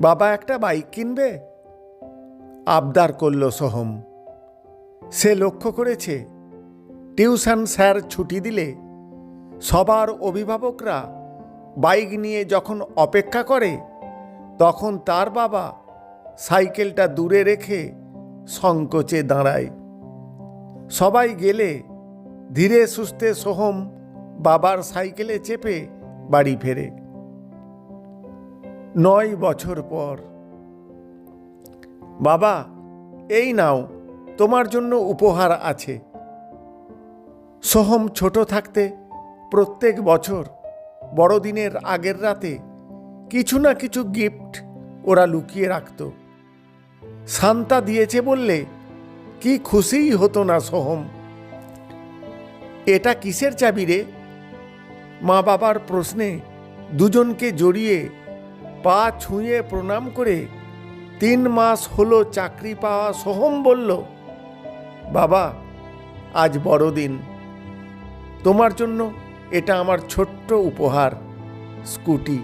বাবা একটা বাইক কিনবে? আবদার করল সোহম। সে লক্ষ্য করেছে, টিউশন স্যার ছুটি দিলে সবার অভিভাবকরা বাইক নিয়ে যখন অপেক্ষা করে, তখন তার বাবা সাইকেলটা দূরে রেখে সংকোচে দাঁড়ায়। সবাই গেলে ধীরে সুস্থে সোহম বাবার সাইকেলে চেপে বাড়ি ফেরে। নয় বছর পর। বাবা, এই নাও, তোমার জন্য উপহার আছে। সোহম ছোট থাকতে প্রত্যেক বছর বড়দিনের আগের রাতে কিছু না কিছু গিফট ওরা লুকিয়ে রাখত। শান্তা দিয়েছে বললে, কি খুশিই হতো না সোহম। এটা কিসের চাবি রে? মা বাবার প্রশ্নে দুজনকে জড়িয়ে পা ছুঁয়ে প্রণাম করে তিন মাস হলো চাকরি পাওয়া সোহম বলল, বাবা, আজ বড়দিন। তোমার জন্য এটা আমার ছোট্ট উপহার, স্কুটি।